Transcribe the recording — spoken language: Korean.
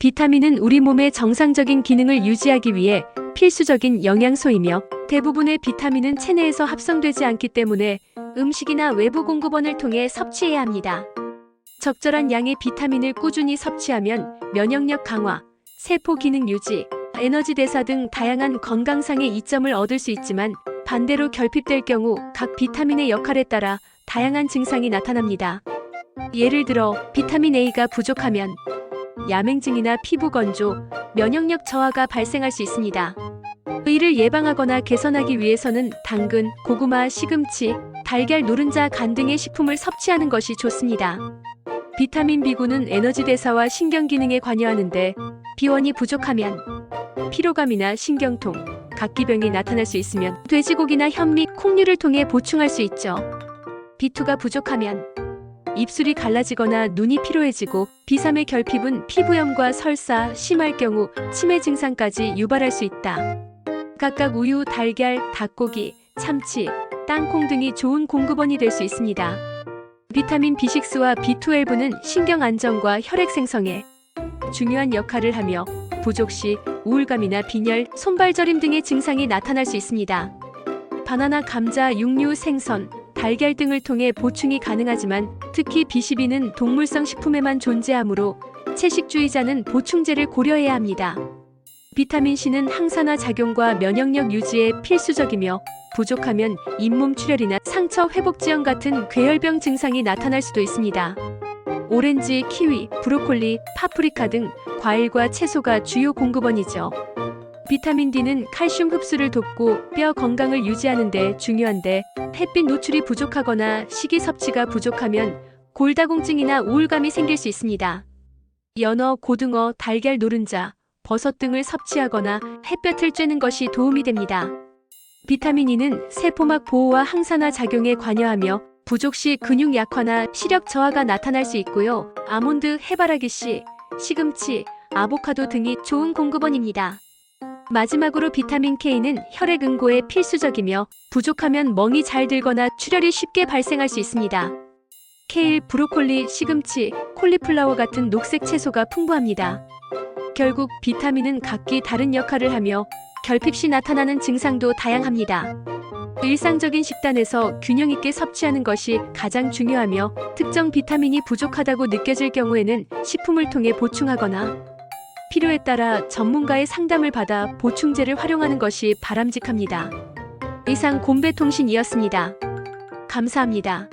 비타민은 우리 몸의 정상적인 기능을 유지하기 위해 필수적인 영양소이며 대부분의 비타민은 체내에서 합성되지 않기 때문에 음식이나 외부 공급원을 통해 섭취해야 합니다. 적절한 양의 비타민을 꾸준히 섭취하면 면역력 강화, 세포 기능 유지, 에너지 대사 등 다양한 건강상의 이점을 얻을 수 있지만 반대로 결핍될 경우 각 비타민의 역할에 따라 다양한 증상이 나타납니다. 예를 들어 비타민 A가 부족하면 야맹증이나 피부 건조, 면역력 저하가 발생할 수 있습니다. 이를 예방하거나 개선하기 위해서는 당근, 고구마, 시금치, 달걀, 노른자, 간 등의 식품을 섭취하는 것이 좋습니다. 비타민 B군은 에너지 대사와 신경 기능에 관여하는데 비원이 부족하면 피로감이나 신경통, 각기병이 나타날 수 있으면 돼지고기나 현미, 콩류를 통해 보충할 수 있죠. B2가 부족하면 입술이 갈라지거나 눈이 피로해지고 B3의 결핍은 피부염과 설사, 심할 경우 치매 증상까지 유발할 수 있다. 각각 우유, 달걀, 닭고기, 참치, 땅콩 등이 좋은 공급원이 될 수 있습니다. 비타민 B6와 B12는 신경 안정과 혈액 생성에 중요한 역할을 하며 부족 시 우울감이나 빈혈, 손발 저림 등의 증상이 나타날 수 있습니다. 바나나, 감자, 육류, 생선, 달걀 등을 통해 보충이 가능하지만 특히 B12는 동물성 식품에만 존재하므로 채식주의자는 보충제를 고려해야 합니다. 비타민 C는 항산화 작용과 면역력 유지에 필수적이며 부족하면 잇몸 출혈이나 상처 회복 지연 같은 괴혈병 증상이 나타날 수도 있습니다. 오렌지, 키위, 브로콜리, 파프리카 등 과일과 채소가 주요 공급원이죠. 비타민 D는 칼슘 흡수를 돕고 뼈 건강을 유지하는 데 중요한데 햇빛 노출이 부족하거나 식이 섭취가 부족하면 골다공증이나 우울감이 생길 수 있습니다. 연어, 고등어, 달걀 노른자, 버섯 등을 섭취하거나 햇볕을 쬐는 것이 도움이 됩니다. 비타민 E는 세포막 보호와 항산화 작용에 관여하며 부족 시 근육 약화나 시력 저하가 나타날 수 있고요. 아몬드, 해바라기 씨, 시금치, 아보카도 등이 좋은 공급원입니다. 마지막으로 비타민 K는 혈액 응고에 필수적이며 부족하면 멍이 잘 들거나 출혈이 쉽게 발생할 수 있습니다. 케일, 브로콜리, 시금치, 콜리플라워 같은 녹색 채소가 풍부합니다. 결국 비타민은 각기 다른 역할을 하며 결핍 시 나타나는 증상도 다양합니다. 일상적인 식단에서 균형 있게 섭취하는 것이 가장 중요하며 특정 비타민이 부족하다고 느껴질 경우에는 식품을 통해 보충하거나 필요에 따라 전문가의 상담을 받아 보충제를 활용하는 것이 바람직합니다. 이상 곰배통신이었습니다. 감사합니다.